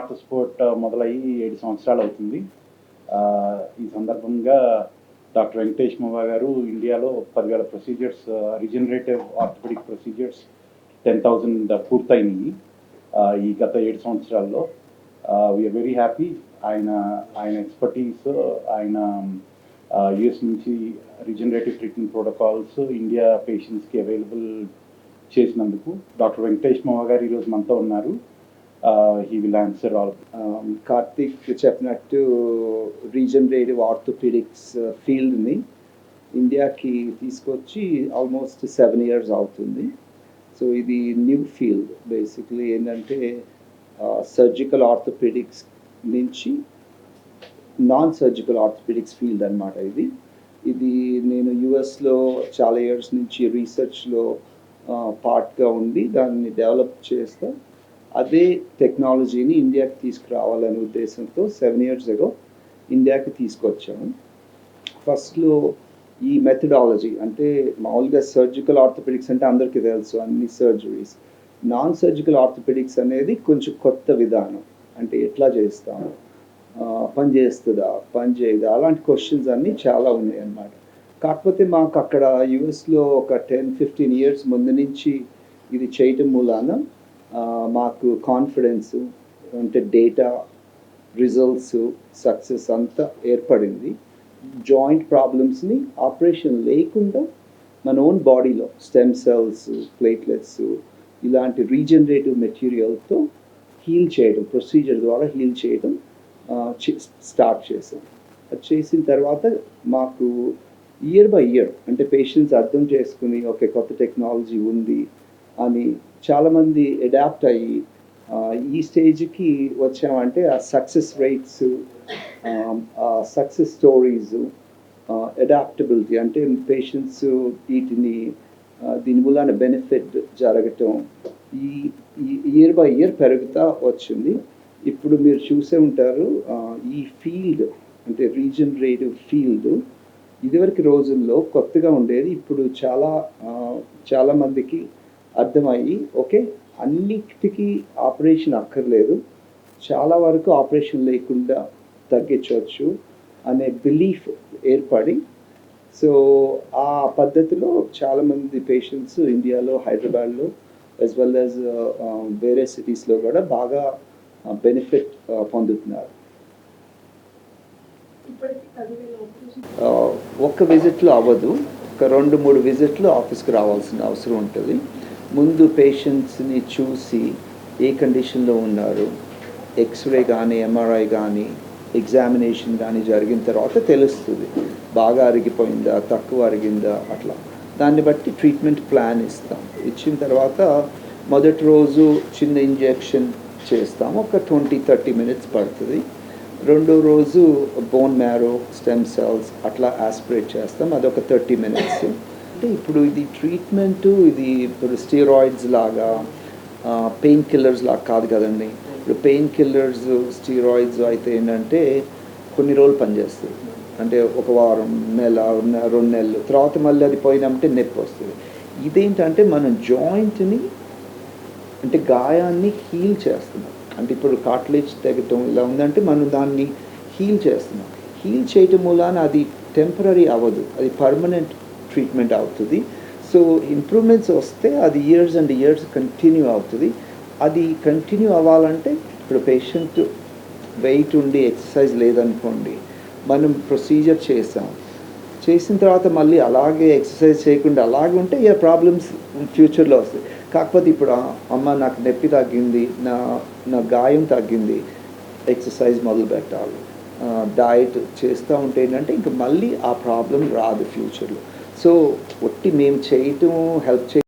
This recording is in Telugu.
నార్త్ స్పోర్ట్ మొదలయ్యి ఏడు సంవత్సరాలు అవుతుంది. ఈ సందర్భంగా డాక్టర్ వెంకటేష్ మోవా గారు ఇండియాలో పదివేల procedures regenerative orthopaedic procedures ten thousand పూర్తయినాయి. ఈ గత ఏడు సంవత్సరాల్లో. వీఆర్ వెరీ హ్యాపీ ఆయన ఆయన ఎక్స్పర్టీస్ ఆయన యుఎస్ నుంచి రిజనరేటివ్ ట్రీట్మెంట్ ప్రోటోకాల్స్ ఇండియా పేషెంట్స్కి అవైలబుల్ చేసినందుకు డాక్టర్ వెంకటేష్ మోవా గారు ఈరోజు మనతో ఉన్నారు. He will answer all Karthik చెప్పినట్టు రీజనరేటివ్ ఆర్థోపెడిక్స్ ఫీల్డ్ని ఇండియాకి తీసుకొచ్చి ఆల్మోస్ట్ సెవెన్ ఇయర్స్ అవుతుంది. సో ఇది న్యూ ఫీల్డ్ బేసిక్లీ ఏంటంటే uh, సర్జికల్ ఆర్థోపెడిక్స్ నుంచి నాన్ సర్జికల్ ఆర్థోపెడిక్స్ ఫీల్డ్ అనమాట ఇది. ఇది నేను యుఎస్లో చాలా ఇయర్స్ నుంచి రీసెర్చ్లో పార్ట్గా uh, ఉండి దాన్ని డెవలప్ చేస్తాను అదే టెక్నాలజీని ఇండియాకి తీసుకురావాలనే ఉద్దేశంతో సెవెన్ ఇయర్స్ ఎగో ఇండియాకి తీసుకొచ్చాము. ఫస్ట్లో ఈ మెథడాలజీ అంటే మామూలుగా సర్జికల్ ఆర్థోపెడిక్స్ అంటే అందరికీ తెలుసు అన్ని సర్జరీస్ నాన్ సర్జికల్ ఆర్థోపెడిక్స్ అనేది కొంచెం కొత్త విధానం. అంటే ఎట్లా చేస్తాము? పని చేస్తుందా? పని చేయదా? అలాంటి క్వశ్చన్స్ అన్నీ చాలా ఉన్నాయి అన్నమాట కాకపోతే మాకు అక్కడ యుఎస్లో ఒక టెన్ ఫిఫ్టీన్ ఇయర్స్ ముందు నుంచి ఇది చేయటం మూలాన మాకు కాన్ఫిడెన్స్ అంటే డేటా రిజల్ట్స్ సక్సెస్ అంతా ఏర్పడింది. జాయింట్ ప్రాబ్లమ్స్ని ఆపరేషన్ లేకుండా మన ఓన్ బాడీలో స్టెమ్ సెల్స్ ప్లేట్లెట్స్ ఇలాంటి రీజనరేటివ్ మెటీరియల్తో హీల్ చేయడం ప్రొసీజర్ ద్వారా హీల్ చేయడం స్టార్ట్ చేసాం అది చేసిన తర్వాత మాకు ఇయర్ బై ఇయర్ అంటే పేషెంట్స్ అర్థం చేసుకుని ఓకే కొత్త టెక్నాలజీ ఉంది అని చాలామంది అడాప్ట్ అయ్యి ఈ స్టేజ్కి వచ్చామంటే ఆ సక్సెస్ రేట్స్ ఆ సక్సెస్ స్టోరీస్ అడాప్టబిలిటీ అంటే పేషెంట్స్ వీటిని దీని మూలాన బెనిఫిట్ జరగటం ఈ ఇయర్ బై ఇయర్ పెరుగుతూ వచ్చింది. ఇప్పుడు మీరు చూసే ఉంటారు ఈ ఫీల్డ్ అంటే రీజనరేటివ్ ఫీల్డ్ ఇదివరకు రోజుల్లో కొత్తగా ఉండేది. ఇప్పుడు చాలా చాలామందికి అర్థమయ్యి ఓకే అన్నిటికీ ఆపరేషన్ అక్కర్లేదు. చాలా వరకు ఆపరేషన్ లేకుండా తగ్గించవచ్చు అనే బిలీఫ్ ఏర్పడి సో ఆ పద్ధతిలో చాలామంది పేషెంట్స్ ఇండియాలో హైదరాబాద్లో యాజ్ వెల్ యాజ్ వేరే సిటీస్లో కూడా బాగా బెనిఫిట్ పొందుతున్నారు. పదివేల ఆపరేషన్. ఆ, ఒక్క విజిట్లో అవ్వదు. ఒక రెండు మూడు విజిట్లు ఆఫీస్కి రావాల్సిన అవసరం ఉంటుంది. ముందు పేషెంట్స్ని చూసి ఏ కండిషన్లో ఉన్నారు? ఎక్స్రే కానీ ఎంఆర్ఐ కానీ ఎగ్జామినేషన్ కానీ జరిగిన తర్వాత తెలుస్తుంది. బాగా అరిగిపోయిందా? తక్కువ అరిగిందా? అట్లా. దాన్ని బట్టి ట్రీట్మెంట్ ప్లాన్ ఇస్తాం. ఇచ్చిన తర్వాత మొదటి రోజు చిన్న ఇంజెక్షన్ చేస్తాం ఒక ట్వంటీ థర్టీ మినిట్స్ పడుతుంది. రెండో రోజు బోన్ మ్యారో స్టెమ్ సెల్స్ అట్లా ఆస్పిరేట్ చేస్తాం. అదొక థర్టీ మినిట్స్ అంటే ఇప్పుడు ఇది ట్రీట్మెంట్ ఇది ఇప్పుడు స్టీరాయిడ్స్ లాగా పెయిన్ కిల్లర్స్ లాగా కాదు కదండి. ఇప్పుడు పెయిన్ కిల్లర్స్ స్టీరాయిడ్స్ అయితే ఏంటంటే కొన్ని రోజులు పనిచేస్తుంది అంటే ఒక వారం నెల రెండు నెలలు తర్వాత మళ్ళీ అది పోయినామంటే నొప్పి వస్తుంది. ఇదేంటంటే మనం జాయింట్ని అంటే గాయాన్ని హీల్ చేస్తున్నాం. అంటే ఇప్పుడు కాట్లేజ్ తెగటం ఇలా ఉందంటే మనం దాన్ని హీల్ చేస్తున్నాం. హీల్ చేయటం మూలాన అది టెంపరీ అవ్వదు. అది పర్మనెంట్ ట్రీట్మెంట్ అవుతుంది. సో ఇంప్రూవ్మెంట్స్ వస్తే అది ఇయర్స్ అండ్ ఇయర్స్ కంటిన్యూ అవుతుంది. అది కంటిన్యూ అవ్వాలంటే ఇప్పుడు పేషెంట్ వెయిట్ ఉండి ఎక్సర్సైజ్ లేదనుకోండి మనం ప్రొసీజర్ చేసాం. చేసిన తర్వాత మళ్ళీ అలాగే ఎక్సర్సైజ్ చేయకుండా అలాగే ఉంటే ఏ ప్రాబ్లమ్స్ ఫ్యూచర్లో వస్తాయి. కాకపోతే ఇప్పుడు అమ్మ నాకు నొప్పి తగ్గింది నా నా గాయం తగ్గింది ఎక్సర్సైజ్ మొదలు పెట్టాలి. డైట్ చేస్తూ ఉంటే ఏంటంటే ఇంక మళ్ళీ ఆ ప్రాబ్లం రాదు ఫ్యూచర్లో సో ఒట్టి మేము చేయటం హెల్ప్ చే